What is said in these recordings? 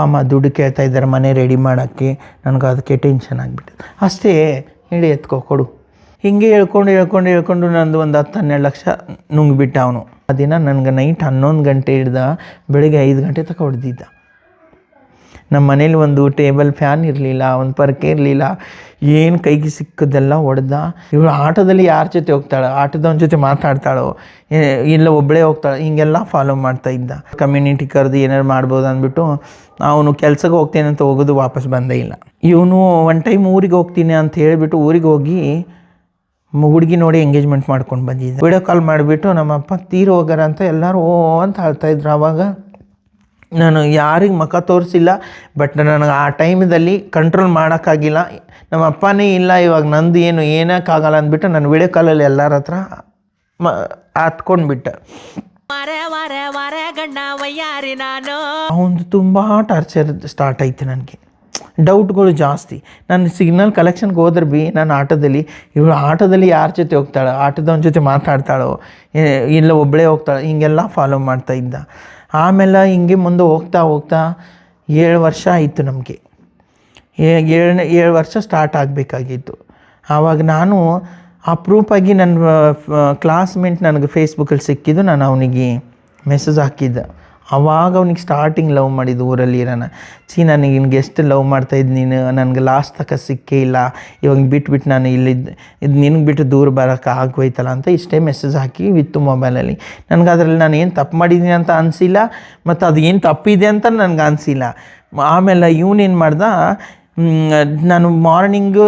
ಅಮ್ಮ ದುಡ್ಡು ಕೇಳ್ತಾ ಇದ್ದಾರೆ, ಮನೆ ರೆಡಿ ಮಾಡೋಕ್ಕೆ. ನನಗೆ ಅದಕ್ಕೆ ಟೆನ್ಷನ್ ಆಗಿಬಿಟ್ಟಿದೆ. ಅಷ್ಟೇ ಹೇಳಿ ಎತ್ಕೋ, ಕೊಡು. ಹಿಂಗೆ ಹೇಳ್ಕೊಂಡು ಹೇಳ್ಕೊಂಡು ಹೇಳ್ಕೊಂಡು ನಂದು ಒಂದು ಹತ್ತು, ಹನ್ನೆರಡು ಲಕ್ಷ ನುಂಗ್ಬಿಟ್ಟ ಅವನು. ಆ ದಿನ ನನಗೆ ನೈಟ್ ಹನ್ನೊಂದು ಗಂಟೆ ಹಿಡ್ದ ಬೆಳಿಗ್ಗೆ ಐದು ಗಂಟೆ ತಕ ಹೊಡೆದಿದ್ದ. ನಮ್ಮ ಮನೇಲಿ ಒಂದು ಟೇಬಲ್ ಫ್ಯಾನ್ ಇರಲಿಲ್ಲ, ಒಂದು ಪರ್ಕೆ ಇರಲಿಲ್ಲ. ಏನು ಕೈಗೆ ಸಿಕ್ಕದೆಲ್ಲ ಹೊಡೆದ? ಇವಳು ಆಟೋದಲ್ಲಿ ಯಾರ ಜೊತೆ ಹೋಗ್ತಾಳೆ ಆಟೋದವನ ಜೊತೆ ಮಾತಾಡ್ತಾಳೋ ಇಲ್ಲ ಒಬ್ಬಳೇ ಹೋಗ್ತಾಳೆ, ಹಿಂಗೆಲ್ಲ ಫಾಲೋ ಮಾಡ್ತಾ ಇದ್ದ. ಕಮ್ಯುನಿಟಿ ಕರೆದು ಏನಾರು ಮಾಡ್ಬೋದು ಅಂದ್ಬಿಟ್ಟು ಅವನು ಕೆಲ್ಸಕ್ಕೆ ಹೋಗ್ತೇನೆ ಅಂತ ಹೋಗೋದು ವಾಪಸ್ ಬಂದೇ ಇಲ್ಲ. ಇವನು ಒನ್ ಟೈಮ್ ಊರಿಗೆ ಹೋಗ್ತೀನಿ ಅಂತ ಹೇಳಿಬಿಟ್ಟು ಊರಿಗೆ ಹೋಗಿ ಹುಡುಗಿ ನೋಡಿ ಎಂಗೇಜ್ಮೆಂಟ್ ಮಾಡ್ಕೊಂಡು ಬಂದಿದ್ದೆ. ವಿಡಿಯೋ ಕಾಲ್ ಮಾಡಿಬಿಟ್ಟು ನಮ್ಮಪ್ಪ ತೀರು ಹೋಗಾರ ಅಂತ ಎಲ್ಲರೂ ಓ ಅಂತ ಹೇಳ್ತಾ ಇದ್ರು. ಆವಾಗ ನಾನು ಯಾರಿಗೆ ಮುಖ ತೋರಿಸಿಲ್ಲ ಬಟ್ ನನಗೆ ಆ ಟೈಮ್ದಲ್ಲಿ ಕಂಟ್ರೋಲ್ ಮಾಡೋಕ್ಕಾಗಿಲ್ಲ. ನಮ್ಮ ಅಪ್ಪನೇ ಇಲ್ಲ ಇವಾಗ ನಂದು ಏನು ಏನಕ್ಕಾಗಲ್ಲ ಅಂದ್ಬಿಟ್ಟು ನಾನು ವಿಡಿಯೋ ಕಾಲಲ್ಲಿ ಎಲ್ಲರ ಹತ್ರ ಮ ಹತ್ಕೊಂಡ್ಬಿಟ್ಟೆ ಅವನು ತುಂಬ ಟಾರ್ಚರ್ ಸ್ಟಾರ್ಟ್ ಆಯಿತು ನನಗೆ. ಡೌಟ್ಗಳು ಜಾಸ್ತಿ. ನಾನು ಸಿಗ್ನಲ್ ಕಲೆಕ್ಷನ್ಗೆ ಹೋದ್ರೆ ಬಿ ನಾನು ಆಟೋದಲ್ಲಿ ಇವಳು ಆಟೋದಲ್ಲಿ ಯಾರ ಜೊತೆ ಹೋಗ್ತಾಳೆ ಆಟೋದವನ ಜೊತೆ ಮಾತಾಡ್ತಾಳೋ ಇಲ್ಲ ಒಬ್ಬಳೇ ಹೋಗ್ತಾಳೆ ಹೀಗೆಲ್ಲ ಫಾಲೋ ಮಾಡ್ತಾ ಇದ್ದ. ಆಮೇಲೆ ಹಿಂಗೆ ಮುಂದೆ ಹೋಗ್ತಾ ಹೋಗ್ತಾ ಏಳು ವರ್ಷ ಆಯಿತು ನಮಗೆ. ಏಳನೇ, ಏಳು ವರ್ಷ ಸ್ಟಾರ್ಟ್ ಆಗಬೇಕಾಗಿತ್ತು. ಆವಾಗ ನಾನು ಅಪ್ರೂಪಾಗಿ ನನ್ನ ಕ್ಲಾಸ್ಮೇಟ್ ನನಗೆ ಫೇಸ್ಬುಕ್ಕಲ್ಲಿ ಸಿಕ್ಕಿದ್ದು ನಾನು ಅವನಿಗೆ ಮೆಸೇಜ್ ಹಾಕಿದ್ದೆ. ಅವಾಗ ಅವ್ನಿಗೆ ಸ್ಟಾರ್ಟಿಂಗ್ ಲವ್ ಮಾಡಿದ್ದು ಊರಲ್ಲಿ ಇರೋಣ ಚೀ ನನಗೆ ನಿನ್ಗೆ ಎಷ್ಟು ಲವ್ ಮಾಡ್ತಾಯಿದ್ದು ನೀನು, ನನಗೆ ಲಾಸ್ಟ್ ತನಕ ಸಿಕ್ಕೇ ಇಲ್ಲ. ಇವಾಗ ಬಿಟ್ಬಿಟ್ಟು ನಾನು ಇಲ್ಲಿದ್ದು ಇದು ನಿನಗೆ ಬಿಟ್ಟು ದೂರ ಬರೋಕ್ಕೆ ಆಗೋಯ್ತಲ್ಲ ಅಂತ ಇಷ್ಟೇ ಮೆಸೇಜ್ ಹಾಕಿ ವಿತ್ತು ಮೊಬೈಲಲ್ಲಿ ನನಗೆ ಅದರಲ್ಲಿ ನಾನು ಏನು ತಪ್ಪು ಮಾಡಿದ್ದೀನಿ ಅಂತ ಅನಿಸಿಲ್ಲ, ಮತ್ತು ಅದು ಏನು ತಪ್ಪಿದೆ ಅಂತ ನನಗೆ ಅನಿಸಿಲ್ಲ. ಆಮೇಲೆ ಇವನೇನು ಮಾಡ್ದ ನಾನು ಮಾರ್ನಿಂಗು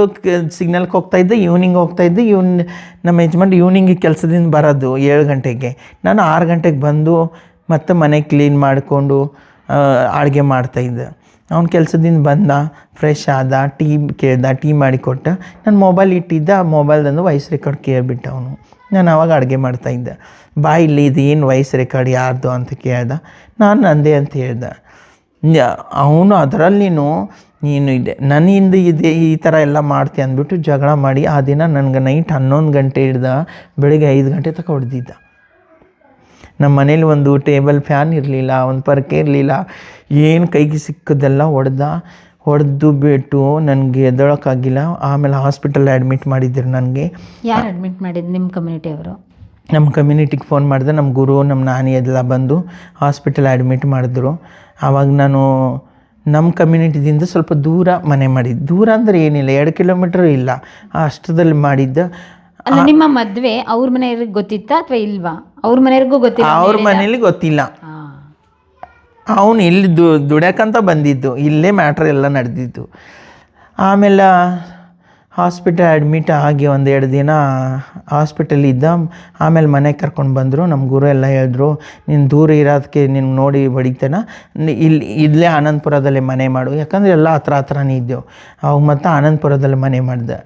ಸಿಗ್ನಲ್ಗೆ ಹೋಗ್ತಾ ಇದ್ದೆ ಈವ್ನಿಂಗ್ ಹೋಗ್ತಾಯಿದ್ದೆ ಇವ್ನ, ನಮ್ಮ ಯಜಮಾನ್ ಈವ್ನಿಂಗಿಗೆ ಕೆಲಸದಿಂದ ಬರೋದು ಏಳು ಗಂಟೆಗೆ. ನಾನು ಆರು ಗಂಟೆಗೆ ಬಂದು ಮತ್ತೆ ಮನೆ ಕ್ಲೀನ್ ಮಾಡಿಕೊಂಡು ಅಡುಗೆ ಮಾಡ್ತಾಯಿದ್ದೆ ಅವ್ನು ಕೆಲಸದಿಂದ ಬಂದ ಫ್ರೆಶ್ ಆದ ಟೀ ಕೇಳ್ದ ಟೀ ಮಾಡಿಕೊಟ್ಟ ನಾನು ಮೊಬೈಲ್ ಇಟ್ಟಿದ್ದೆ, ಆ ಮೊಬೈಲ್ದಂದು ವಾಯ್ಸ್ ರೆಕಾರ್ಡ್ ಕೇಳಿಬಿಟ್ಟ ಅವನು. ನಾನು ಅವಾಗ ಅಡುಗೆ ಮಾಡ್ತಾಯಿದ್ದೆ ಬಾ ಇಲ್ಲಿ, ಇದು ಏನು ವಾಯ್ಸ್ ರೆಕಾರ್ಡ್ ಯಾರ್ದು ಅಂತ ಕೇಳ್ದ. ನಾನು ನಂದೇ ಅಂತ ಹೇಳ್ದೆ. ಅವನು ಅದರಲ್ಲಿನೂ ನೀನು ಇದೆ ನನ್ನಿಂದ ಇದೆ, ಈ ಥರ ಎಲ್ಲ ಮಾಡ್ತೀಯ ಅಂದ್ಬಿಟ್ಟು ಜಗಳ ಮಾಡಿ ಆ ದಿನ ನನಗೆ ನೈಟ್ ಹನ್ನೊಂದು ಗಂಟೆ ಹಿಡ್ದ, ಬೆಳಿಗ್ಗೆ ಐದು ಗಂಟೆ ತಕ ಹೊಡೆದಿದ್ದ. ನಮ್ಮ ಮನೇಲಿ ಒಂದು ಟೇಬಲ್ ಫ್ಯಾನ್ ಇರಲಿಲ್ಲ ಒಂದು ಪರ್ಕೆ ಇರಲಿಲ್ಲ. ಏನು ಕೈಗೆ ಸಿಕ್ಕದೆಲ್ಲ ಹೊಡೆದ ಹೊಡೆದು ಬಿಟ್ಟು ನನಗೆ ಎದ್ದೊಳಕ್ಕಾಗಿಲ್ಲ. ಆಮೇಲೆ ಹಾಸ್ಪಿಟಲ್ ಅಡ್ಮಿಟ್ ಮಾಡಿದ್ರು ನನಗೆ. ಯಾರು ಅಡ್ಮಿಟ್ ಮಾಡಿದ್ದು ನಿಮ್ಮ ಕಮ್ಯುನಿಟಿಯವರು ನಮ್ಮ ಕಮ್ಯುನಿಟಿಗೆ ಫೋನ್ ಮಾಡಿದೆ. ನಮ್ಮ ಗುರು ನಮ್ಮ ನಾನಿ ಎಲ್ಲ ಬಂದು ಹಾಸ್ಪಿಟಲ್ ಅಡ್ಮಿಟ್ ಮಾಡಿದ್ರು. ಆವಾಗ ನಾನು ನಮ್ಮ ಕಮ್ಯುನಿಟಿದಿಂದ ಸ್ವಲ್ಪ ದೂರ ಮನೆ ಮಾಡಿದ್ದು. ದೂರ ಅಂದರೆ ಏನಿಲ್ಲ ಎರಡು ಕಿಲೋಮೀಟ್ರ್ ಇಲ್ಲ. ಅಷ್ಟದಲ್ಲಿ ಮಾಡಿದ್ದ. ಅಲ್ಲ ನಿಮ್ಮ ಮದ್ವೆ ಅವ್ರ ಮನೆಯವ್ರಿಗೆ ಗೊತ್ತಿತ್ತಾ ಅಥವಾ ಇಲ್ವಾ? ಅವ್ರ ಮನೆಯವ್ರಿಗೂ ಗೊತ್ತಿಲ್ಲ ಅವ್ರ ಮನೇಲಿ ಗೊತ್ತಿಲ್ಲ. ಅವನು ಇಲ್ಲಿ ದು ದುಡ್ಯಾಕಂತ ಬಂದಿದ್ದು. ಇಲ್ಲೇ ಮ್ಯಾಟ್ರ್ ಎಲ್ಲ ನಡೆದಿದ್ದು. ಆಮೇಲೆ ಹಾಸ್ಪಿಟಲ್ ಅಡ್ಮಿಟ್ ಆಗಿ ಒಂದೆರಡು ದಿನ ಹಾಸ್ಪಿಟಲ್ ಇದ್ದ ಆಮೇಲೆ ಮನೆಗೆ ಕರ್ಕೊಂಡು ಬಂದರು. ನಮ್ಮ ಗುರು ಎಲ್ಲ ಹೇಳಿದ್ರು ನೀನು ದೂರ ಇರೋದಕ್ಕೆ ನಿನ್ಗೆ ನೋಡಿ ಬಡಿತೇನ ಇಲ್ಲಿ ಇಲ್ಲೇ ಆನಂದಪುರದಲ್ಲಿ ಮನೆ ಮಾಡು. ಯಾಕಂದರೆ ಎಲ್ಲ ಹತ್ರ ಹತ್ರನೇ ಇದ್ದೆವು. ಅವಾಗ ಮತ್ತೆ ಆನಂದಪುರದಲ್ಲಿ ಮನೆ ಮಾಡಿದೆ.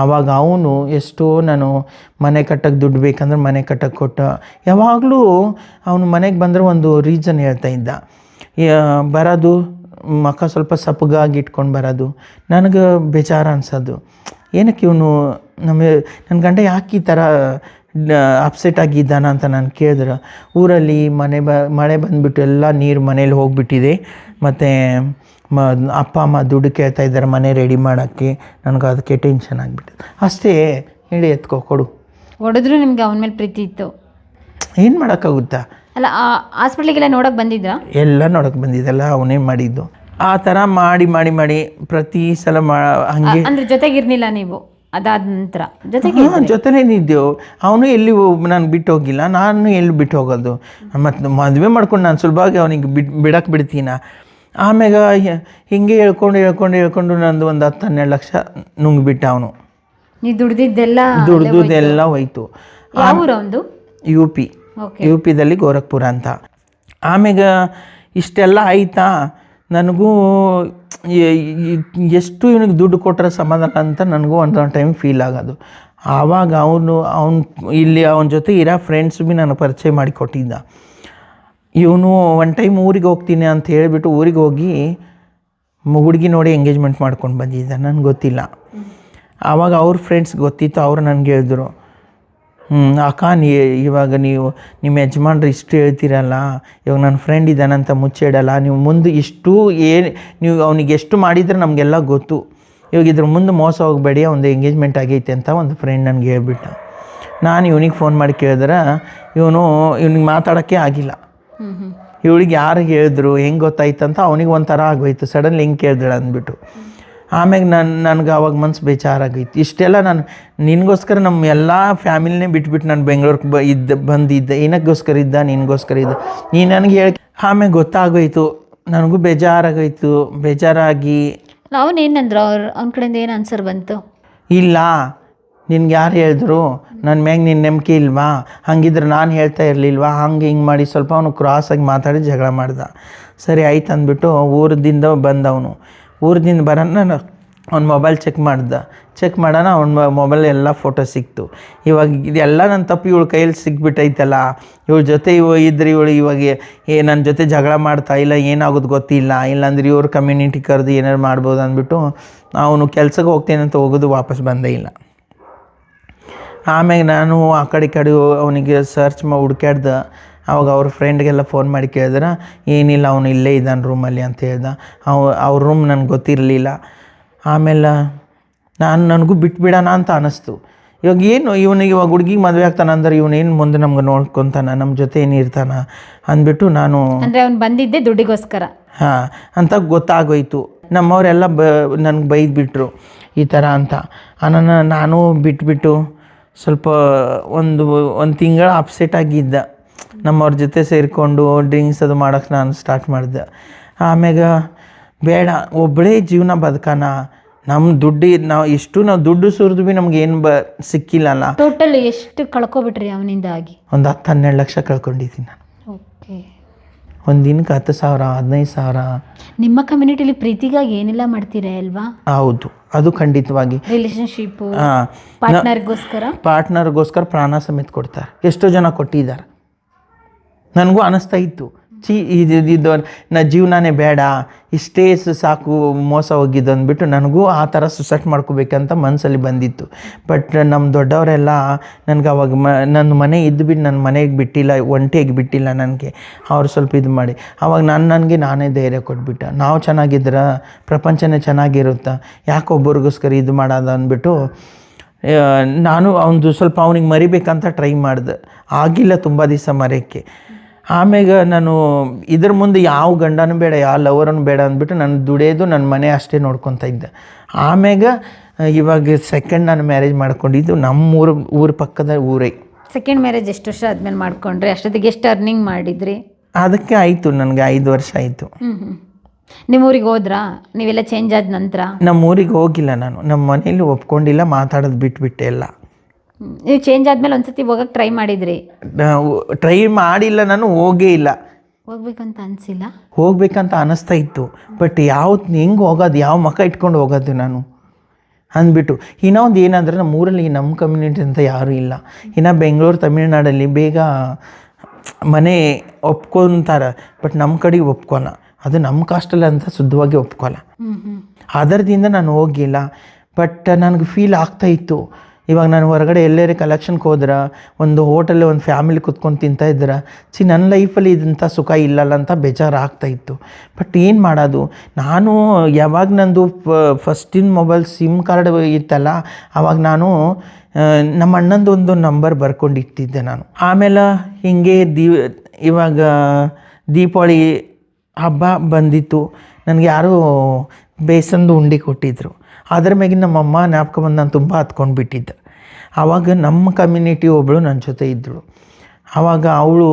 ಆವಾಗ ಅವನು ಎಷ್ಟೋ ನಾನು ಮನೆ ಕಟ್ಟಕ್ಕೆ ದುಡ್ಡು ಬೇಕಂದ್ರೆ ಮನೆ ಕಟ್ಟಕ್ಕೆ ಕೊಟ್ಟ. ಯಾವಾಗಲೂ ಅವನು ಮನೆಗೆ ಬಂದರೆ ಒಂದು ರೀಸನ್ ಹೇಳ್ತಾ ಇದ್ದ. ಬರೋದು ಮಕ್ಕ ಸ್ವಲ್ಪ ಸಪ್ಪಗಾಗಿ ಇಟ್ಕೊಂಡು ಬರೋದು, ನನಗೆ ಬೇಜಾರು ಅನ್ಸೋದು. ಏನಕ್ಕೆ ಇವನು ನಮ್ಮ ನನ್ನ ಗಂಡ ಯಾಕೆ ಈ ಥರ ಅಪ್ಸೆಟ್ ಆಗಿದ್ದಾನ ಅಂತ ನಾನು ಕೇಳಿದ್ರೆ. ಊರಲ್ಲಿ ಮನೆ ಬ, ಮಳೆ ಬಂದುಬಿಟ್ಟು ಎಲ್ಲ ನೀರು ಮನೇಲಿ ಹೋಗಿಬಿಟ್ಟಿದೆ. ಮತ್ತು ಮ ಅಪ್ಪ ಅಮ್ಮ ದುಡ್ಡು ಕೇಳ್ತಾ ಇದ್ದಾರೆ ಮನೆ ರೆಡಿ ಮಾಡೋಕ್ಕೆ. ನನಗೆ ಅದಕ್ಕೆ ಟೆನ್ಷನ್ ಆಗಿಬಿಟ್ಟಿದೆ. ಅಷ್ಟೇ ಹೇಳಿ ಎತ್ಕೋ ಕೊಡು. ಹೊಡೆದ್ರು ನಿಮ್ಗೆ ಅವನ ಮೇಲೆ ಪ್ರೀತಿ ಇತ್ತು? ಏನು ಮಾಡೋಕ್ಕಾಗುತ್ತಾ? ಅಲ್ಲ ಹಾಸ್ಪಿಟ್ಲಿಗೆಲ್ಲ ನೋಡೋಕೆ ಬಂದಿದ್ದ ಎಲ್ಲ ನೋಡೋಕೆ ಬಂದಿದ್ದೆಲ್ಲ ಅವನೇ ಮಾಡಿದ್ದು. ಆ ಥರ ಮಾಡಿ ಮಾಡಿ ಮಾಡಿ ಪ್ರತಿ ಸಲ ಮಾ ಹಂಗೆ ಅಂದ್ರೆ ಜೊತೆಗಿರ್ಲಿಲ್ಲ ನೀವು? ಅದಾದ ನಂತರ? ಜೊತೆಗೆ ಹಾಂ ಜೊತೆನೇ ಇದ್ದೆವು ಅವನು ಎಲ್ಲಿ ನಾನು ಬಿಟ್ಟು ಹೋಗಿಲ್ಲ. ನಾನು ಎಲ್ಲಿ ಬಿಟ್ಟು ಹೋಗೋದು? ಮತ್ತು ಮದುವೆ ಮಾಡ್ಕೊಂಡು ನಾನು ಸುಲಭವಾಗಿ ಅವನಿಗೆ ಬಿಟ್ ಬಿಡಕ್ಕೆ ಬಿಡ್ತೀನ? ಆಮ್ಯಾಗ ಹಿಂಗೆ ಹೇಳ್ಕೊಂಡು ಹೇಳ್ಕೊಂಡು ಹೇಳ್ಕೊಂಡು ನಂದು ಒಂದು ಹತ್ತು ಹನ್ನೆರಡು ಲಕ್ಷ ನುಂಗ್ಬಿಟ್ಟ ಅವನು. ನೀ ದುಡ್ದಿದ್ದೆಲ್ಲ ದುಡ್ದುದೆಲ್ಲ ಹೋಯ್ತು. U P. ಯು ಪಿದಲ್ಲಿ ಗೋರಖ್ಪುರ ಅಂತ. ಆಮ್ಯಾಗ ಇಷ್ಟೆಲ್ಲ ಆಯ್ತಾ? ನನಗೂ ಎಷ್ಟು ಇವನಿಗೆ ದುಡ್ಡು ಕೊಟ್ಟರೆ ಸಮಾಧಾನ ಅಂತ ನನಗೂ ಒಂದೊಂದು ಟೈಮ್ ಫೀಲ್ ಆಗೋದು. ಆವಾಗ ಅವನು ಅವನು ಇಲ್ಲಿ ಅವನ ಜೊತೆ ಇರೋ ಫ್ರೆಂಡ್ಸ್ ಭೀ ನಾನು ಪರಿಚಯ ಮಾಡಿಕೊಟ್ಟಿದ್ದ. ಇವನು ಒನ್ ಟೈಮ್ ಊರಿಗೆ ಹೋಗ್ತೀನಿ ಅಂತ ಹೇಳಿಬಿಟ್ಟು ಊರಿಗೆ ಹೋಗಿ ಹುಡುಗಿ ನೋಡಿ ಎಂಗೇಜ್ಮೆಂಟ್ ಮಾಡ್ಕೊಂಡು ಬಂದಿದ್ದ. ನನಗೆ ಗೊತ್ತಿಲ್ಲ. ಆವಾಗ ಅವ್ರ ಫ್ರೆಂಡ್ಸ್ ಗೊತ್ತಿತ್ತು, ಅವರು ನನಗೆ ಹೇಳಿದ್ರು ಹ್ಞೂ ಅಕ್ಕ, ನೀ ಇವಾಗ ನೀವು ನಿಮ್ಮ ಯಜಮಾನ್ರು ಇಷ್ಟು ಹೇಳ್ತೀರಲ್ಲ, ಇವಾಗ ನನ್ನ ಫ್ರೆಂಡ್ ಇದ್ದಾನಂತ ಮುಚ್ಚಿಡಲ್ಲ, ನೀವು ಮುಂದೆ ಇಷ್ಟು ಏನು ನೀವು ಅವನಿಗೆ ಎಷ್ಟು ಮಾಡಿದ್ರೆ ನಮಗೆಲ್ಲ ಗೊತ್ತು. ಇವಾಗ ಇದ್ರ ಮುಂದೆ ಮೋಸ ಹೋಗಬೇಡಿ, ಒಂದು ಎಂಗೇಜ್ಮೆಂಟ್ ಆಗೈತೆ ಅಂತ ಒಂದು ಫ್ರೆಂಡ್ ನನಗೆ ಹೇಳ್ಬಿಟ್ಟ. ನಾನು ಇವನಿಗೆ ಫೋನ್ ಮಾಡಿ ಕೇಳಿದ್ರೆ, ಇವನು ಇವ್ನಿಗೆ ಮಾತಾಡೋಕ್ಕೆ ಆಗಿಲ್ಲ. ಇವಳಿಗೆ ಯಾರು ಹೇಳಿದ್ರು ಹೆಂಗೆ ಗೊತ್ತಾಯ್ತಂತ ಅವನಿಗೆ ಒಂಥರ ಆಗೋಯ್ತು. ಸಡನ್ಲಿ ಹಿಂಗೆ ಕೇಳಿದಳು ಅಂದ್ಬಿಟ್ಟು. ಆಮ್ಯಾಗ ನನ್ನ ನನಗೆ ಅವಾಗ ಮನ್ಸು ಬೇಜಾರಾಗೈತಿ ಇಷ್ಟೆಲ್ಲ ನಾನು ನಿನಗೋಸ್ಕರ ನಮ್ಮ ಎಲ್ಲ ಫ್ಯಾಮಿಲಿನೇ ಬಿಟ್ಬಿಟ್ಟು ನಾನು ಬೆಂಗಳೂರಿಗೆ ಬ ಇದ್ದ ಬಂದಿದ್ದೆ. ಏನಕ್ಕೋಸ್ಕರ ಇದ್ದ ನಿನಗೋಸ್ಕರ ಇದ್ದ? ನೀನು ನನಗೆ ಹೇಳಿ ಆಮೇಲೆ ಗೊತ್ತಾಗೋಯ್ತು. ನನಗೂ ಬೇಜಾರಾಗೋಯ್ತು. ಬೇಜಾರಾಗಿ ಅವನು ಏನಂದ್ರು ಅವ್ರು ಅವ್ನ ಕಡೆಯಿಂದ ಏನು ಆನ್ಸರ್ ಬಂತು? ಇಲ್ಲ. ನಿನ್ಗೆ ಯಾರು ಹೇಳಿದ್ರು? ನನ್ನ ಮ್ಯಾಗ ನಿನ್ನ ನಂಬಿಕೆ ಇಲ್ವಾ? ಹಂಗಿದ್ರೆ ನಾನು ಹೇಳ್ತಾ ಇರಲಿಲ್ವಾ? ಹಂಗೆ ಹಿಂಗೆ ಮಾಡಿ ಸ್ವಲ್ಪ ಅವನು ಕ್ರಾಸಾಗಿ ಮಾತಾಡಿ ಜಗಳ ಮಾಡ್ದ. ಸರಿ, ಆಯ್ತು ಅಂದ್ಬಿಟ್ಟು ಊರದಿಂದ ಬಂದವನು. ಊರದಿಂದ ಬರೋಣ ನಾನು ಅವ್ನ ಮೊಬೈಲ್ ಚೆಕ್ ಮಾಡ್ದೆ. ಚೆಕ್ ಮಾಡೋಣ, ಅವ್ನ ಮೊಬೈಲ್ ಎಲ್ಲ ಫೋಟೋ ಸಿಕ್ತು. ಇವಾಗ ಇದೆಲ್ಲ ನನ್ನ ತಪ್ಪು ಇವಳು ಕೈಯಲ್ಲಿ ಸಿಕ್ಬಿಟ್ಟೈತಲ್ಲ ಇವಳ ಜೊತೆ ಇವ ಇದ್ರೆ ಇವಳು ಇವಾಗ ಏ ನನ್ನ ಜೊತೆ ಜಗಳ ಮಾಡ್ತಾ ಇಲ್ಲ, ಏನಾಗೋದು ಗೊತ್ತಿಲ್ಲ. ಇಲ್ಲಾಂದ್ರೆ ಇವ್ರ ಕಮ್ಯುನಿಟಿ ಕರೆದು ಏನಾರು ಮಾಡ್ಬೋದು ಅಂದ್ಬಿಟ್ಟು ಅವನು ಕೆಲ್ಸಕ್ಕೆ ಹೋಗ್ತೇನೆ ಅಂತ ಹೋಗೋದು ವಾಪಸ್ ಬಂದೇ ಇಲ್ಲ. ಆಮ್ಯಾಗ ನಾನು ಆ ಕಡೆ ಈ ಕಡೆ ಅವನಿಗೆ ಸರ್ಚ್ ಮಾಡಿ ಹುಡ್ಕ್ಯಾಡ್ದೆ. ಅವಾಗ ಅವ್ರ ಫ್ರೆಂಡ್ಗೆಲ್ಲ ಫೋನ್ ಮಾಡಿ ಕೇಳಿದ್ರೆ ಏನಿಲ್ಲ ಅವನು ಇಲ್ಲೇ ಇದ್ದಾನೆ ರೂಮಲ್ಲಿ ಅಂತ ಹೇಳ್ದ. ಅವ ಅವ್ರ ರೂಮ್ ನನಗೆ ಗೊತ್ತಿರಲಿಲ್ಲ. ಆಮೇಲೆ ನಾನು ನನಗೂ ಬಿಟ್ಬಿಡೋಣ ಅಂತ ಅನ್ನಿಸ್ತು ಇವಾಗ ಏನು ಇವನಿಗೆ ಇವಾಗ ಹುಡುಗಿಗೆ ಮದುವೆ ಆಗ್ತಾನೆ ಅಂದ್ರೆ ಇವನೇನು ಮುಂದೆ ನಮ್ಗೆ ನೋಡ್ಕೊತಾನೆ ನಮ್ಮ ಜೊತೆ ಏನು ಇರ್ತಾನ ಅಂದ್ಬಿಟ್ಟು ನಾನು ಅಂದರೆ ಅವ್ನು ಬಂದಿದ್ದೆ ದುಡ್ಡಿಗೋಸ್ಕರ. ಹಾಂ ಅಂತ ಗೊತ್ತಾಗೋಯ್ತು. ನಮ್ಮವರೆಲ್ಲ ಬ ನನಗೆ ಬೈದ್ಬಿಟ್ರು. ಈ ಥರ ಅಂತ. ಅನನ ನಾನು ಬಿಟ್ಬಿಟ್ಟು ಸ್ವಲ್ಪ ಒಂದು ಒಂದು ತಿಂಗಳು ಅಪ್ಸೆಟ್ ಆಗಿದ್ದ. ನಮ್ಮವ್ರ ಜೊತೆ ಸೇರಿಕೊಂಡು ಡ್ರಿಂಕ್ಸ್ ಅದು ಮಾಡೋಕ್ಕೆ ನಾನು ಸ್ಟಾರ್ಟ್ ಮಾಡಿದೆ. ಆಮ್ಯಾಗ ಬೇಡ ಒಬ್ಬಳೇ ಜೀವನ ಬದುಕಾನ ನಮ್ಮ ದುಡ್ಡು ನಾವು ಎಷ್ಟು ನಾವು ದುಡ್ಡು ಸುರಿದು ಭೀ ನಮ್ಗೆ ಏನು ಬ ಸಿಕ್ಕಿಲ್ಲಲ್ಲ. ಟೋಟಲ್ ಎಷ್ಟು ಕಳ್ಕೊಬಿಟ್ರಿ ಅವನಿಂದ ಆಗಿ ಒಂದು ಹತ್ತು ಹನ್ನೆರಡು ಲಕ್ಷ ಕಳ್ಕೊಂಡಿದ್ದೀನಿ ನಾನು. ಓಕೆ ಒಂದು ದಿನಕ್ಕೆ ಹತ್ತು ಸಾವಿರ ಹದಿನೈದು ಸಾವಿರ. ನಿಮ್ಮ ಕಮ್ಯುನಿಟಿಲಿ ಪ್ರೀತಿಗಾಗಿ ಏನೆಲ್ಲ ಮಾಡ್ತೀರಾ ಅಲ್ವಾ? ಹೌದು ಅದು ಖಂಡಿತವಾಗಿ. ರಿಲೇಶನ್ಶಿಪ್ ಪಾರ್ಟ್ನರ್ಗೋಸ್ಕರ ಪಾರ್ಟ್ನರ್ಗೋಸ್ಕರ ಪ್ರಾಣ ಸಮೇತ ಕೊಡ್ತಾರೆ. ಎಷ್ಟೋ ಜನ ಕೊಟ್ಟಿದ್ದಾರೆ. ನನಗೂ ಅನಿಸ್ತಾ ಇತ್ತು. ಚಿ ಇದು ನನ್ನ ಜೀವನನೇ ಬೇಡ. ಇಷ್ಟೇ ಸಾಕು ಮೋಸ ಹೋಗಿದ್ದು ಅಂದ್ಬಿಟ್ಟು ನನಗೂ ಆ ಥರ ಸುಸೆಟ್ ಮಾಡ್ಕೋಬೇಕಂತ ಮನಸ್ಸಲ್ಲಿ ಬಂದಿತ್ತು. ಬಟ್ ನಮ್ಮ ದೊಡ್ಡವರೆಲ್ಲ ನನಗೆ ಅವಾಗ ಮ ನನ್ನ ಮನೆ ಇದ್ದು ಬಿಟ್ಟು ನನ್ನ ಮನೆಗೆ ಬಿಟ್ಟಿಲ್ಲ ಒಂಟಿಗೆ ಬಿಟ್ಟಿಲ್ಲ ನನಗೆ. ಅವ್ರು ಸ್ವಲ್ಪ ಇದು ಮಾಡಿ. ಅವಾಗ ನಾನು ನನಗೆ ನಾನೇ ಧೈರ್ಯ ಕೊಟ್ಬಿಟ್ಟ. ನಾವು ಚೆನ್ನಾಗಿದ್ರೆ, ಪ್ರಪಂಚನೇ ಚೆನ್ನಾಗಿರುತ್ತೆ? ಯಾಕೆ ಒಬ್ಬರಿಗೋಸ್ಕರ ಇದು ಮಾಡೋದು ಅಂದ್ಬಿಟ್ಟು ನಾನು ಅವನದು ಸ್ವಲ್ಪ ಅವನಿಗೆ ಮರಿಬೇಕಂತ ಟ್ರೈ ಮಾಡಿದೆ. ಆಗಿಲ್ಲ ತುಂಬ ದಿವಸ ಮರೆಯೋಕ್ಕೆ. ಆಮ್ಯಾಗ ನಾನು ಇದ್ರ ಮುಂದೆ ಯಾವ ಗಂಡನೂ ಬೇಡ ಯಾವ ಲವರನ್ನು ಬೇಡ ಅಂದ್ಬಿಟ್ಟು ನಾನು ದುಡಿಯೋದು ನನ್ನ ಮನೆ ಅಷ್ಟೇ ನೋಡ್ಕೊತಾ ಇದ್ದೆ. ಆಮ್ಯಾಗ ಇವಾಗ ಸೆಕೆಂಡ್ ನಾನು ಮ್ಯಾರೇಜ್ ಮಾಡ್ಕೊಂಡಿದ್ದು ನಮ್ಮ ಊರು ಊರ ಪಕ್ಕದ ಊರೇ. ಸೆಕೆಂಡ್ ಮ್ಯಾರೇಜ್ ಎಷ್ಟು ವರ್ಷ ಆದ್ಮೇಲೆ ಮಾಡ್ಕೊಂಡ್ರಿ? ಅಷ್ಟೊತ್ತಿಗೆ ಎಷ್ಟು ಅರ್ನಿಂಗ್ ಮಾಡಿದ್ರಿ? ಅದಕ್ಕೆ ಆಯಿತು ನನಗೆ ಐದು ವರ್ಷ ಆಯಿತು. ನಿಮ್ಮ ಊರಿಗೆ ಹೋದ್ರಾ? ನೀವೆಲ್ಲ ಚೇಂಜ್ ಆದ ನಂತರ? ನಮ್ಮ ಊರಿಗೆ ಹೋಗಿಲ್ಲ ನಾನು. ನಮ್ಮ ಮನೇಲಿ ಒಪ್ಕೊಂಡಿಲ್ಲ ಮಾತಾಡೋದು ಬಿಟ್ಬಿಟ್ಟೆ ಎಲ್ಲ. ನೀವು ಚೇಂಜ್ ಆದ್ಮೇಲೆ ಒಂದ್ಸತಿ ಹೋಗಕ್ಕೆ ಟ್ರೈ ಮಾಡಿದ್ರಿ? ಟ್ರೈ ಮಾಡಿಲ್ಲ ನಾನು ಹೋಗೇ ಇಲ್ಲ. ಹೋಗ್ಬೇಕಂತ ಅನಿಸಿಲ್ಲ? ಹೋಗ್ಬೇಕಂತ ಅನಿಸ್ತಾ ಇತ್ತು. ಬಟ್ ಯಾವ ಹೆಂಗೆ ಹೋಗೋದು ಯಾವ ಮಕ ಇಟ್ಕೊಂಡು ಹೋಗೋದು ನಾನು? ಅಂದ್ಬಿಟ್ಟು. ಇನ್ನೊಂದು ಏನಂದ್ರೆ ನಮ್ಮ ಊರಲ್ಲಿ ನಮ್ಮ ಕಮ್ಯುನಿಟಿ ಅಂತ ಯಾರೂ ಇಲ್ಲ. ಇನ್ನು ಬೆಂಗಳೂರು ತಮಿಳುನಾಡಲ್ಲಿ ಬೇಗ ಮನೆ ಒಪ್ಕೊಂತಾರೆ. ಬಟ್ ನಮ್ಮ ಕಡೆಗೆ ಒಪ್ಕೊಲ್ಲ. ಅದು ನಮ್ಮ ಕಾಸ್ಟಲ್ಲಿ ಅಂತ ಶುದ್ಧವಾಗಿ ಒಪ್ಕೊಲ್ಲ. ಅದರದಿಂದ ನಾನು ಹೋಗಿಲ್ಲ. ಬಟ್ ನನಗೆ ಫೀಲ್ ಆಗ್ತಾ ಇತ್ತು. ಇವಾಗ ನಾನು ಹೊರಗಡೆ ಎಲ್ಲೇ ಕಲೆಕ್ಷನ್ಗೆ ಹೋದ್ರೆ, ಒಂದು ಹೋಟೆಲ್ ಒಂದು ಫ್ಯಾಮಿಲಿ ಕುತ್ಕೊಂಡು ತಿಂತಾ ಇದ್ರೆ ಸಿ ನನ್ನ ಲೈಫಲ್ಲಿ ಇದಂಥ ಸುಖ ಇಲ್ಲಲ್ಲ ಅಂತ ಬೇಜಾರು ಆಗ್ತಾ ಇತ್ತು. ಬಟ್ ಏನು ಮಾಡೋದು? ನಾನು ಯಾವಾಗ ನಂದು ಫಸ್ಟಿನ ಮೊಬೈಲ್ ಸಿಮ್ ಕಾರ್ಡ್ ಇತ್ತಲ್ಲ ಆವಾಗ ನಾನು ನಮ್ಮ ಅಣ್ಣಂದು ಒಂದು ನಂಬರ್ ಬರ್ಕೊಂಡು ಇಟ್ಟಿದ್ದೆ ನಾನು. ಆಮೇಲೆ ಹಿಂಗೆ ದೀ, ಇವಾಗ ದೀಪಾವಳಿ ಹಬ್ಬ ಬಂದಿತ್ತು. ನನಗೆ ಯಾರೂ ಬೇಸನ್ದು ಉಂಡೆ ಕೊಟ್ಟಿದ್ದರು ಅದ್ರ ಮ್ಯಾಗಿನ ನಮ್ಮಮ್ಮ ಜ್ಞಾಪಕ ಬಂದು ನಾನು ತುಂಬ ಹತ್ಕೊಂಡು ಬಿಟ್ಟಿದ್ದೆ ಆವಾಗ ನಮ್ಮ ಕಮ್ಯುನಿಟಿ ಒಬ್ಬಳು ನನ್ನ ಜೊತೆ ಇದ್ದಳು ಆವಾಗ ಅವಳು,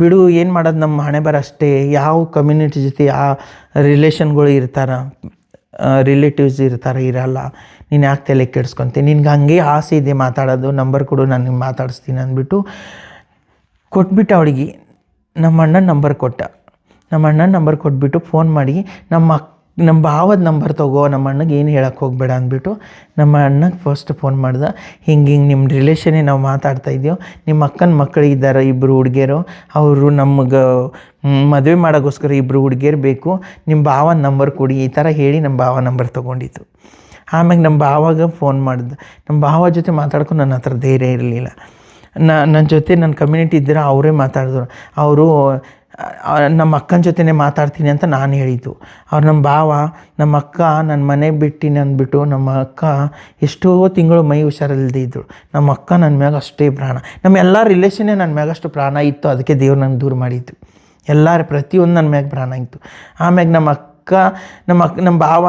ಬಿಡು, ಏನು ಮಾಡೋದು ನಮ್ಮ ಹಣೆ ಬರ ಅಷ್ಟೇ. ಯಾವ ಕಮ್ಯುನಿಟಿ ಜೊತೆ ಯಾವ ರಿಲೇಷನ್ಗಳು ಇರ್ತಾರ ರಿಲೇಟಿವ್ಸ್ ಇರ್ತಾರೆ, ಇರಲ್ಲ. ನೀನು ಯಾಕೆ ತಲೆ ಕೆಡ್ಸ್ಕೊಂತೀನಿ ನಿನ್ಗೆ ಹಂಗೆ ಆಸೆ ಇದೆ ಮಾತಾಡೋದು ನಂಬರ್ ಕೊಡು, ನಾನು ನಿಮ್ಗೆ ಮಾತಾಡಿಸ್ತೀನಿ ಅಂದ್ಬಿಟ್ಟು ಕೊಟ್ಬಿಟ್ಟು ಅವಳಿಗೆ. ನಮ್ಮ ಅಣ್ಣನ ನಂಬರ್ ಕೊಟ್ಟ. ನಮ್ಮ ಅಣ್ಣನ ನಂಬರ್ ಕೊಟ್ಬಿಟ್ಟು ಫೋನ್ ಮಾಡಿ, ನಮ್ಮ ನಮ್ಮ ಭಾವದ ನಂಬರ್ ತಗೋ, ನಮ್ಮ ಅಣ್ಣಗೆ ಏನು ಹೇಳಕ್ಕೆ ಹೋಗಬೇಡ ಅಂದ್ಬಿಟ್ಟು ನಮ್ಮ ಅಣ್ಣಗೆ ಫಸ್ಟ್ ಫೋನ್ ಮಾಡ್ದೆ. ಹಿಂಗೆ ಹಿಂಗೆ ನಿಮ್ಮ ರಿಲೇಷನ್ನೇ ನಾವು ಮಾತಾಡ್ತಾ ಇದ್ದೀವಿ ನಿಮ್ಮ ಅಕ್ಕನ ಮಕ್ಕಳು ಇದ್ದಾರೆ ಇಬ್ಬರು ಹುಡುಗಿಯರು, ಅವರು ನಮಗೆ ಮದುವೆ ಮಾಡೋಕ್ಕೋಸ್ಕರ ಇಬ್ಬರು ಹುಡುಗಿಯರು ಬೇಕು ನಿಮ್ಮ ಭಾವನ ನಂಬರ್ ಕೊಡಿ, ಈ ಥರ ಹೇಳಿ ನಮ್ಮ ಭಾವ ನಂಬರ್ ತೊಗೊಂಡಿತ್ತು ಆಮ್ಯಾಗ ನಮ್ಮ ಭಾವಾಗ ಫೋನ್ ಮಾಡ್ದೆ. ನಮ್ಮ ಭಾವ ಜೊತೆ ಮಾತಾಡ್ಕೊಂಡು ನನ್ನ ಹತ್ರ ಧೈರ್ಯ ಇರಲಿಲ್ಲ. ನನ್ನ ಜೊತೆ ನನ್ನ ಕಮ್ಯುನಿಟಿ ಇದ್ದರೆ ಅವರೇ ಮಾತಾಡಿದ್ರು. ಅವರು ನಮ್ಮ ಅಕ್ಕನ ಜೊತೆನೇ ಮಾತಾಡ್ತೀನಿ ಅಂತ ನಾನು ಹೇಳಿದ್ದು. ಅವ್ರು ನಮ್ಮ ಭಾವ, ನಮ್ಮ ಅಕ್ಕ, ನನ್ನ ಮನೆ ಬಿಟ್ಟು ಅಂದ್ಬಿಟ್ಟು ನಮ್ಮ ಅಕ್ಕ ಎಷ್ಟೋ ತಿಂಗಳು ಮೈ ಹುಷಾರಲ್ಲದೆ ಇದ್ದರು ನಮ್ಮ ಅಕ್ಕ ನನ್ನ ಮ್ಯಾಗ ಅಷ್ಟೇ ಪ್ರಾಣ. ನಮ್ಮ ಎಲ್ಲ ರಿಲೇಷನ್ನೇ ನನ್ನ ಮ್ಯಾಗ ಅಷ್ಟು ಪ್ರಾಣ ಇತ್ತು. ಅದಕ್ಕೆ ದೇವ್ರು ನನ್ನ ದೂರ ಮಾಡಿದ್ದು. ಎಲ್ಲರ ಪ್ರತಿಯೊಂದು ನನ್ನ ಮ್ಯಾಗ ಪ್ರಾಣ ಇತ್ತು. ಆಮ್ಯಾಗ ನಮ್ಮ ಅಕ್ಕ ನಮ್ಮ ಅಕ್ಕ ನಮ್ಮ ಭಾವ,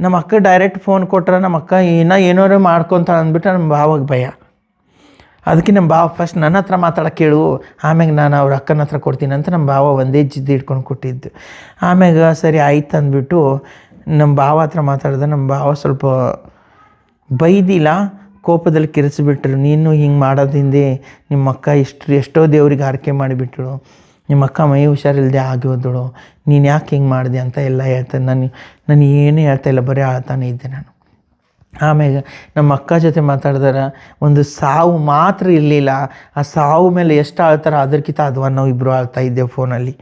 ನಮ್ಮ ಅಕ್ಕ ಡೈರೆಕ್ಟ್ ಫೋನ್ ಕೊಟ್ರೆ ನಮ್ಮ ಅಕ್ಕ ಏನೋ, ಏನಾರು ಮಾಡ್ಕೊತಾಳೆ ಅಂದ್ಬಿಟ್ಟು ನಮ್ಮ ಭಾವಾಗ ಭಯ. ಅದಕ್ಕೆ ನಮ್ಮ ಭಾವ ಫಸ್ಟ್ ನನ್ನ ಹತ್ರ ಮಾತಾಡೋಕೆ ಕೇಳು. ಆಮ್ಯಾಗ ನಾನು ಅವ್ರ ಅಕ್ಕನ ಹತ್ರ ಕೊಡ್ತೀನಿ ಅಂತ ನಮ್ಮ ಭಾವ ಒಂದೇ ಜಿದ್ದು ಇಟ್ಕೊಂಡು ಕೊಟ್ಟಿದ್ದು ಆಮ್ಯಾಗ ಸರಿ ಆಯ್ತು ಅಂದ್ಬಿಟ್ಟು ನಮ್ಮ ಭಾವ ಹತ್ರ ಮಾತಾಡಿದೆ ನಮ್ಮ ಭಾವ ಸ್ವಲ್ಪ ಬೈದಿಲ್ಲ. ಕೋಪದಲ್ಲಿ ಕಿರಿಸ್ಬಿಟ್ರು. ನೀನು ಹಿಂಗೆ ಮಾಡೋದಿಂದೆ ನಿಮ್ಮ ಅಕ್ಕ ಇಷ್ಟು ಎಷ್ಟೋ ದೇವ್ರಿಗೆ ಆರಕೆ ಮಾಡಿಬಿಟ್ರು ನಿಮ್ಮ ಅಕ್ಕ ಮೈ ಹುಷಾರಿಲ್ಲದೆ ಆಗಿ ಹೋದಳು. ನೀನು ಯಾಕೆ ಹಿಂಗೆ ಮಾಡಿದೆ ಅಂತ ಎಲ್ಲ ಹೇಳ್ತಾರೆ ನಾನು ನಾನು ಏನೂ ಹೇಳ್ತಾ ಇಲ್ಲ, ಬರೀ ಆಳ್ತಾನೆ ಇದ್ದೆ ನಾನು. ಆಮೇಲೆ ನಮ್ಮ ಅಕ್ಕ ಜೊತೆ ಮಾತಾಡ್ದಾರ, ಒಂದು ಸಾವು ಮಾತ್ರ ಇರಲಿಲ್ಲ. ಆ ಸಾವು ಮೇಲೆ ಎಷ್ಟು ಆಳ್ತಾರೋ ಅದಕ್ಕಿಂತ ಅದು ನಾವು ಇಬ್ಬರು ಆಳ್ತಾ ಇದ್ದೇವೆ ಫೋನಲ್ಲಿ.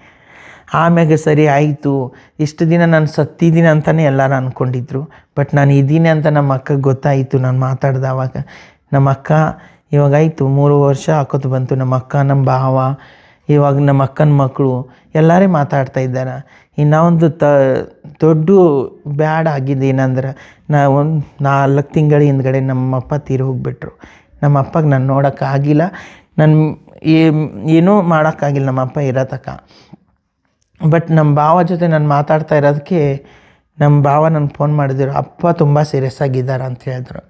ಆಮ್ಯಾಗ ಸರಿ ಆಯಿತು. ಇಷ್ಟು ದಿನ ನಾನು ಸತ್ತಿದ್ದೀನಿ ಅಂತಲೇ ಎಲ್ಲರೂ ಅಂದ್ಕೊಂಡಿದ್ರು ಬಟ್ ನಾನು ಇದ್ದೀನಿ ಅಂತ ನಮ್ಮ ಅಕ್ಕಗೆ ಗೊತ್ತಾಯಿತು ನಾನು ಮಾತಾಡ್ದೆ ಆವಾಗ. ನಮ್ಮ ಅಕ್ಕ ಇವಾಗಾಯಿತು ಮೂರು ವರ್ಷ ಹಾಕೋದು ಬಂತು ನಮ್ಮ ಅಕ್ಕ, ನಮ್ಮ ಭಾವ. ಇವಾಗ ನಮ್ಮ ಅಕ್ಕನ ಮಕ್ಕಳು ಎಲ್ಲರೇ ಮಾತಾಡ್ತಾ ಇದ್ದಾರೆ. ಇನ್ನೊಂದು ತ, ದೊಡ್ಡ ಬ್ಯಾಡ್ ಆಗಿದ್ದು ಏನಂದ್ರೆ ನಾ ಒಂದು ನಾಲ್ಕು ತಿಂಗಳ ಹಿಂದ್ಗಡೆ ನಮ್ಮಪ್ಪ ತೀರಿ ಹೋಗ್ಬಿಟ್ರು. ನಮ್ಮ ಅಪ್ಪಗೆ ನಾನು ನೋಡೋಕ್ಕಾಗಿಲ್ಲ ನನ್ನ ಏನೂ ಮಾಡೋಕ್ಕಾಗಿಲ್ಲ ನಮ್ಮ ಅಪ್ಪ ಇರೋ ತನಕ ಬಟ್ ನಮ್ಮ ಭಾವ ಜೊತೆ ನಾನು ಮಾತಾಡ್ತಾ ಇರೋದಕ್ಕೆ ನಮ್ಮ ಭಾವ ನನ್ನ ಫೋನ್ ಮಾಡಿದ್ರು, ಅಪ್ಪ ತುಂಬ ಸೀರಿಯಸ್ ಆಗಿದ್ದಾರೆ ಅಂತ ಹೇಳಿದ್ರು.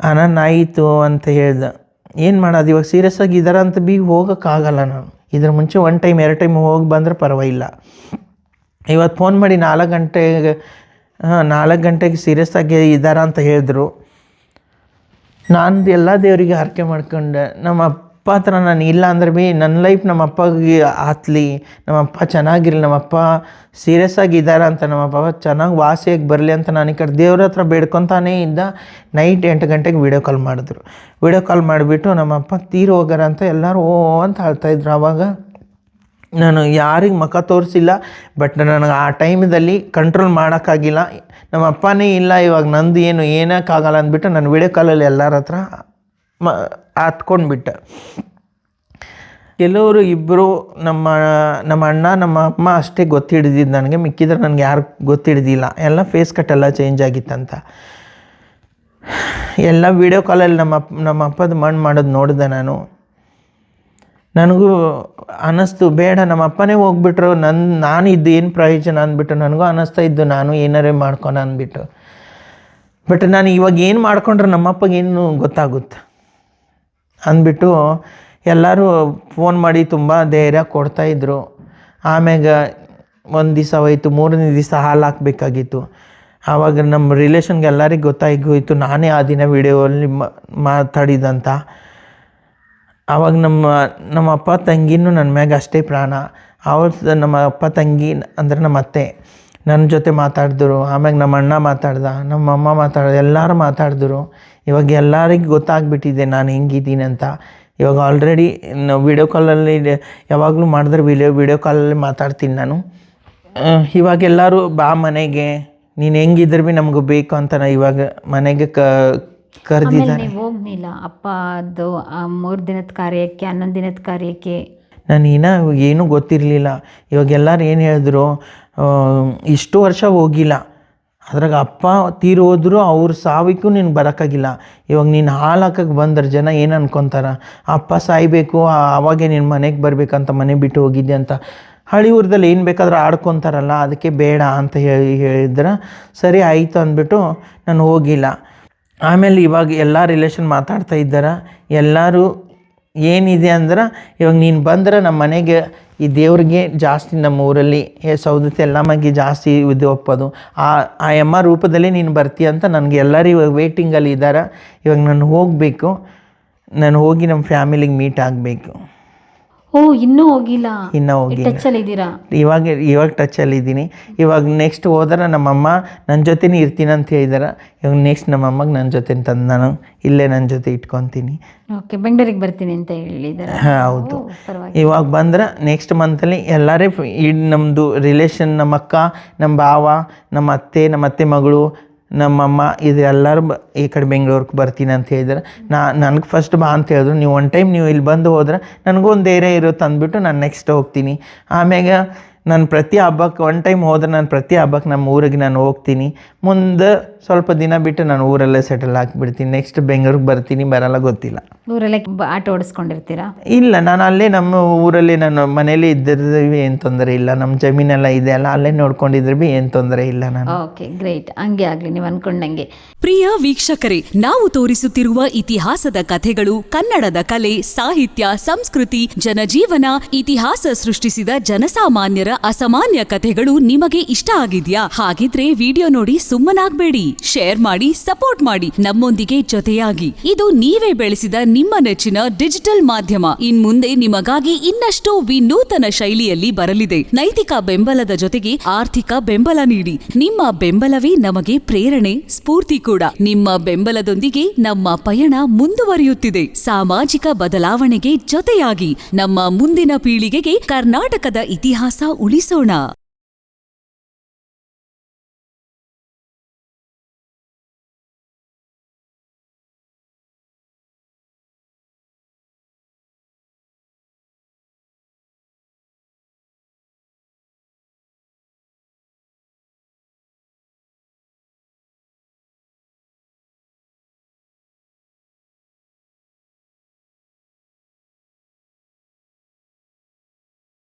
ನಾನು ಆಯಿತು ಅಂತ ಹೇಳ್ದೆ. ಏನು ಮಾಡೋದು? ಇವಾಗ ಸೀರಿಯಸ್ ಇದರ ಅಂತ ಬಿ ಹೋಗೋಕ್ಕಾಗಲ್ಲ ನಾನು. ಇದ್ರ ಮುಂಚೆ ಒನ್ ಟೈಮ್ ಎರಡು ಟೈಮ್ ಹೋಗಿ ಬಂದ್ರೆ ಪರವಾಗಿಲ್ಲ. ಇವತ್ತು ಫೋನ್ ಮಾಡಿ ನಾಲ್ಕು ಗಂಟೆಗೆ, ಹಾಂ, ನಾಲ್ಕು ಗಂಟೆಗೆ ಸೀರಿಯಸ್ ಆಗಿ ಇದ್ದಾರ ಅಂತ ಹೇಳಿದ್ರು. ನಾನು ಎಲ್ಲ ದೇವರಿಗೆ ಹರಕೆ ಮಾಡ್ಕೊಂಡೆ. ನಮ್ಮ ಅಪ್ಪ ಹತ್ರ ನಾನು ಇಲ್ಲ ಅಂದ್ರೆ ಭೀ ನನ್ನ ಲೈಫ್ ನಮ್ಮ ಅಪ್ಪಗೆ ಆತ್ಲಿ, ನಮ್ಮ ಅಪ್ಪ ಚೆನ್ನಾಗಿರಲಿ, ನಮ್ಮ ಅಪ್ಪ ಸೀರಿಯಸ್ ಆಗಿ ಇದ್ದಾರೆ ಅಂತ, ನಮ್ಮ ಅಪ್ಪ ಚೆನ್ನಾಗಿ ವಾಸಿಯಾಗಿ ಬರಲಿ ಅಂತ ನಾನು ಈ ಕಡೆ ದೇವ್ರ ಹತ್ರ ಬೇಡ್ಕೊತಾನೇ ಇದ್ದ ನೈಟ್ ಎಂಟು ಗಂಟೆಗೆ ವೀಡಿಯೋ ಕಾಲ್ ಮಾಡಿದ್ರು. ವೀಡಿಯೋ ಕಾಲ್ ಮಾಡಿಬಿಟ್ಟು ನಮ್ಮ ಅಪ್ಪ ತೀರಿ ಹೋಗ್ಯಾರ ಅಂತ ಎಲ್ಲರೂ ಓ ಅಂತ ಹೇಳ್ತಾಯಿದ್ರು ಆವಾಗ ನಾನು ಯಾರಿಗೆ ಮಖ ತೋರಿಸಿಲ್ಲ ಬಟ್ ನನಗೆ ಆ ಟೈಮಲ್ಲಿ ಕಂಟ್ರೋಲ್ ಮಾಡೋಕ್ಕಾಗಿಲ್ಲ. ನಮ್ಮ ಅಪ್ಪನೇ ಇಲ್ಲ, ಇವಾಗ ನಂದು ಏನು ಏನಕ್ಕಾಗಲ್ಲ ಅಂದ್ಬಿಟ್ಟು ನಾನು ವಿಡಿಯೋ ಕಾಲಲ್ಲಿ ಎಲ್ಲರ ಹತ್ರ ಮ ಹತ್ಕೊಂಡ್ಬಿಟ್ಟೆ ಕೆಲವರು ಇಬ್ಬರು ನಮ್ಮ ನಮ್ಮ ಅಣ್ಣ, ನಮ್ಮ ಅಮ್ಮ ಅಷ್ಟೇ ಗೊತ್ತಿಡ್ದಿದ್ದು ನನಗೆ. ಮಿಕ್ಕಿದ್ರೆ ನನಗೆ ಯಾರು ಗೊತ್ತಿಡ್ದಿಲ್ಲ. ಎಲ್ಲ ಫೇಸ್ ಕಟ್ ಎಲ್ಲ ಚೇಂಜ್ ಆಗಿತ್ತಂತ. ಎಲ್ಲ ವೀಡಿಯೋ ಕಾಲಲ್ಲಿ ನಮ್ಮ ಅಪ್ಪ, ನಮ್ಮ ಅಪ್ಪದ ಮಣ್ಣು ಮಾಡೋದು ನೋಡಿದೆ ನಾನು. ನನಗೂ ಅನ್ನಿಸ್ತು ಬೇಡ, ನಮ್ಮ ಅಪ್ಪನೇ ಹೋಗ್ಬಿಟ್ರು. ನನ್ನ ನಾನು ಇದ್ದು ಏನು ಪ್ರಯೋಜನ ಅಂದ್ಬಿಟ್ಟು ನನಗೂ ಅನ್ನಿಸ್ತಾ ಇದ್ದು ನಾನು ಏನಾರೇ ಮಾಡ್ಕೊಣ ಅಂದ್ಬಿಟ್ಟು. ಬಟ್ ನಾನು ಇವಾಗ ಏನು ಮಾಡ್ಕೊಂಡ್ರೆ ನಮ್ಮ ಅಪ್ಪಗೇನು ಗೊತ್ತಾಗುತ್ತೆ. ಅಂದ್ಬಿಟ್ಟು ಎಲ್ಲರೂ ಫೋನ್ ಮಾಡಿ ತುಂಬ ಧೈರ್ಯ ಕೊಡ್ತಾಯಿದ್ರು ಆಮ್ಯಾಗ ಒಂದು ದಿವಸ ಹೋಯ್ತು, ಮೂರನೇ ದಿವಸ ಹಾಲು ಹಾಕಬೇಕಾಗಿತ್ತು. ಆವಾಗ ನಮ್ಮ ರಿಲೇಷನ್ಗೆ ಎಲ್ಲರಿಗೆ ಗೊತ್ತಾಗಿ ಹೋಯಿತು ನಾನೇ ಆ ದಿನ ವಿಡಿಯೋಲ್ಲಿ ಮಾತಾಡಿದಂತ. ಆವಾಗ ನಮ್ಮ ನಮ್ಮ ಅಪ್ಪ ತಂಗಿನೂ ನನ್ನ ಮ್ಯಾಗ ಅಷ್ಟೇ ಪ್ರಾಣ. ಅವ್ರ ನಮ್ಮ ಅಪ್ಪ ತಂಗಿ ಅಂದ್ರೆ ನಮ್ಮ ಅತ್ತೆ. ನನ್ನ ಜೊತೆ ಮಾತಾಡಿದ್ರು, ಆಮ್ಯಾಗ ನಮ್ಮ ಅಣ್ಣ ಮಾತಾಡ್ದ, ನಮ್ಮ ಅಮ್ಮ ಮಾತಾಡ್ದ, ಎಲ್ಲರೂ ಮಾತಾಡಿದ್ರು. ಇವಾಗ ಎಲ್ಲರಿಗೆ ಗೊತ್ತಾಗ್ಬಿಟ್ಟಿದೆ ನಾನು ಹೆಂಗಿದ್ದೀನಿ ಅಂತ. ಇವಾಗ ಆಲ್ರೆಡಿ ನಾವು ವೀಡಿಯೋ ಕಾಲಲ್ಲಿ ಯಾವಾಗಲೂ ಮಾಡಿದ್ರೆ ವಿಡಿಯೋ ವೀಡಿಯೋ ಕಾಲಲ್ಲಿ ಮಾತಾಡ್ತೀನಿ ನಾನು. ಇವಾಗೆಲ್ಲರೂ ಇವಾಗ ಎಲ್ಲರೂ ಬಾ ಮನೆಗೆ. ನೀನು ಹೆಂಗಿದ್ರೆ ಭೀ ನಮಗೂ ಬೇಕು ಅಂತ ನಾ ಇವಾಗ ಮನೆಗೆ ಕ ಕರೆದಿದ್ದಾರೆ. ಹೋಗ್ಲಿಲ್ಲ ಅಪ್ಪ ಅದು ಮೂರು ದಿನದ ಕಾರ್ಯಕ್ಕೆ ಹನ್ನೊಂದು ದಿನದ ಕಾರ್ಯಕ್ಕೆ. ನಾನು ಇನ್ನೂ ಏನೂ ಗೊತ್ತಿರಲಿಲ್ಲ. ಇವಾಗ ಎಲ್ಲರೂ ಏನು ಹೇಳಿದ್ರು ಇಷ್ಟು ವರ್ಷ ಹೋಗಿಲ್ಲ. ಅದ್ರಾಗ ಅಪ್ಪ ತೀರೋದ್ರು ಅವ್ರ ಸಾವಿಗೂ ನೀನು ಬರೋಕ್ಕಾಗಿಲ್ಲ ಇವಾಗ ನೀನು ಹಾಲು ಹಾಕಕ್ಕೆ ಬಂದ್ರೆ ಜನ ಏನು ಅನ್ಕೊತಾರ? ಅಪ್ಪ ಸಾಯ್ಬೇಕು ಅವಾಗೆ ನಿನ್ನ ಮನೆಗೆ ಬರಬೇಕಂತ ಮನೆ ಬಿಟ್ಟು ಹೋಗಿದ್ದೆ ಅಂತ ಹಳ್ಳಿ ಊರ್ದಲ್ಲಿ ಏನು ಬೇಕಾದ್ರೂ ಆಡ್ಕೊತಾರಲ್ಲ, ಅದಕ್ಕೆ ಬೇಡ ಅಂತ ಹೇಳಿ, ಹೇಳಿದ್ರೆ ಸರಿ ಆಯಿತು ಅಂದ್ಬಿಟ್ಟು ನಾನು ಹೋಗಿಲ್ಲ. ಆಮೇಲೆ ಇವಾಗ ಎಲ್ಲ ರಿಲೇಷನ್ ಮಾತಾಡ್ತಾ ಇದ್ದಾರೆ. ಎಲ್ಲರೂ ಏನಿದೆ ಅಂದ್ರೆ ಇವಾಗ ನೀನು ಬಂದ್ರೆ ನಮ್ಮ ಮನೆಗೆ ಈ ದೇವ್ರಿಗೆ ಜಾಸ್ತಿ ನಮ್ಮ ಊರಲ್ಲಿ ಏ ಸೌದತ್ತಿ ಎಲ್ಲಮ್ಮಗೆ ಜಾಸ್ತಿ ಇದು ಒಪ್ಪೋದು. ಆ ಆ ಎಮ್ಮ ರೂಪದಲ್ಲಿ ನೀನು ಬರ್ತೀಯ ಅಂತ ನನಗೆ ಎಲ್ಲರೂ ಇವಾಗ ವೇಟಿಂಗಲ್ಲಿ ಇದ್ದಾರೆ. ಇವಾಗ ನಾನು ಹೋಗಬೇಕು. ನಾನು ಹೋಗಿ ನಮ್ಮ ಫ್ಯಾಮಿಲಿಗೆ ಮೀಟ್ ಆಗಬೇಕು. ಓ ಇನ್ನೂ ಹೋಗಿಲ್ಲ. ಇನ್ನೂ ಹೋಗಿಲ್ಲ. ಅಲ್ಲಿ ಇದ್ದೀರಾ? ಇವಾಗ ಇವಾಗ ಅಲ್ಲಿ ಇದ್ದೀನಿ. ಇವಾಗ ನೆಕ್ಸ್ಟ್ ಹೋದ್ರೆ ನಮ್ಮಮ್ಮ ನನ್ನ ಜೊತೆನೇ ಇರ್ತೀನಿ ಅಂತ ಹೇಳಿದಾರ. ಇವಾಗ ನೆಕ್ಸ್ಟ್ ನಮ್ಮಮ್ಮಗೆ ನನ್ನ ಜೊತೆ ತಂದು ನಾನು ಇಲ್ಲೇ ನನ್ನ ಜೊತೆ ಇಟ್ಕೊತೀನಿ. ಓಕೆ ಬೆಂಗಳೂರಿಗೆ ಬರ್ತೀನಿ ಅಂತ ಹೇಳಿದಾರೆ. ಹಾಂ ಹೌದು. ಇವಾಗ ಬಂದ್ರೆ ನೆಕ್ಸ್ಟ್ ಮಂತಲ್ಲಿ ಎಲ್ಲರೇ ಈ ನಮ್ಮದು ರಿಲೇಷನ್ ನಮ್ಮ ಅಕ್ಕ ನಮ್ಮ ಭಾವ ನಮ್ಮ ಅತ್ತೆ ನಮ್ಮ ಅತ್ತೆ ಮಗಳು ನಮ್ಮಮ್ಮ, ಇದು ಎಲ್ಲರೂ ಈ ಕಡೆ ಬೆಂಗಳೂರಿಗೆ ಬರ್ತೀನಿ ಅಂತ ಹೇಳಿದ್ರೆ. ನಾ, ನನಗೆ ಫಸ್ಟ್ ಬಾ ಅಂತ ಹೇಳಿದ್ರು. ನೀವು ಒನ್ ಟೈಮ್ ನೀವು ಇಲ್ಲಿ ಬಂದು ಹೋದ್ರೆ ನನಗೂ ಒಂದು ಧೈರ್ಯ ಇರುತ್ತೆ ಅಂದ್ಬಿಟ್ಟು ನಾನು ನೆಕ್ಸ್ಟ್ ಹೋಗ್ತೀನಿ. ಆಮ್ಯಾಗ ನಾನು ಪ್ರತಿ ಹಬ್ಬಕ್ಕೆ ಒನ್ ಟೈಮ್ ಹೋದ್ರೆ ನಾನು ಪ್ರತಿ ಹಬ್ಬಕ್ಕೆ ನಮ್ಮ ಊರಿಗೆ ನಾನು ಹೋಗ್ತೀನಿ. ಮುಂದೆ ಸ್ವಲ್ಪ ದಿನ ಬಿಟ್ಟು ನಾನು ಊರಲ್ಲೇ ಸೆಟಲ್ ಆಗಿಬಿಡ್ತೀನಿ. ನೆಕ್ಸ್ಟ್ ಬೆಂಗಳೂರಿಗೆ ಬರ್ತೀನಿ ಬರಲ್ಲ ಗೊತ್ತಿಲ್ಲ. ಊರಲ್ಲೇ ಆಟೋ ಓಡಿಸ್ಕೊಂಡಿರ್ತೀರಾ? ಇಲ್ಲ ನಾನು ಅಲ್ಲೇ ನಮ್ಮ ಊರಲ್ಲಿ ನಾನು ಮನೇಲಿ ಇದ್ದಿದ್ರೆ ಏನು ತೊಂದರೆ ಇಲ್ಲ. ನಮ್ಮ ಜಮೀನೆಲ್ಲ ಇದೆ ಅಲ್ಲ ಅಲ್ಲೇ ನೋಡ್ಕೊಂಡಿದ್ರೆ ಬಿ ಏನು ತೊಂದರೆ ಇಲ್ಲ ನಾನು. ಓಕೆ ಗ್ರೇಟ್ ಹಂಗೆ ಆಗಲಿ ನೀವು ಅನ್ಕೊಂಡಂಗೆ. ಪ್ರಿಯ ವೀಕ್ಷಕರೇ ನಾವು ತೋರಿಸುತ್ತಿರುವ ಇತಿಹಾಸದ ಕಥೆಗಳು ಕನ್ನಡದ ಕಲೆ ಸಾಹಿತ್ಯ ಸಂಸ್ಕೃತಿ ಜನಜೀವನ ಇತಿಹಾಸ ಸೃಷ್ಟಿಸಿದ ಜನಸಾಮಾನ್ಯರ ಅಸಾಮಾನ್ಯ ಕಥೆಗಳು ನಿಮಗೆ ಇಷ್ಟ ಆಗಿದ್ಯಾ? ಹಾಗಿದ್ರೆ ವಿಡಿಯೋ ನೋಡಿ ಸುಮ್ಮನಾಗ್ಬೇಡಿ. ಶೇರ್ ಮಾಡಿ ಸಪೋರ್ಟ್ ಮಾಡಿ, ನಮ್ಮೊಂದಿಗೆ ಜೊತೆಯಾಗಿ. ಇದು ನೀವೇ ಬೆಳೆಸಿದ ನಿಮ್ಮ ನೆಚ್ಚಿನ ಡಿಜಿಟಲ್ ಮಾಧ್ಯಮ. ಇನ್ ಮುಂದೆ ನಿಮಗಾಗಿ ಇನ್ನಷ್ಟು ವಿನೂತನ ಶೈಲಿಯಲ್ಲಿ ಬರಲಿದೆ. ನೈತಿಕ ಬೆಂಬಲದ ಜೊತೆಗೆ ಆರ್ಥಿಕ ಬೆಂಬಲ ನೀಡಿ. ನಿಮ್ಮ ಬೆಂಬಲವೇ ನಮಗೆ ಪ್ರೇರಣೆ, ಸ್ಫೂರ್ತಿ ಕೂಡ. ನಿಮ್ಮ ಬೆಂಬಲದೊಂದಿಗೆ ನಮ್ಮ ಪಯಣ ಮುಂದುವರಿಯುತ್ತಿದೆ. ಸಾಮಾಜಿಕ ಬದಲಾವಣೆಗೆ ಜೊತೆಯಾಗಿ. ನಮ್ಮ ಮುಂದಿನ ಪೀಳಿಗೆಗೆ ಕರ್ನಾಟಕದ ಇತಿಹಾಸ ಉಳಿಸೋಣ.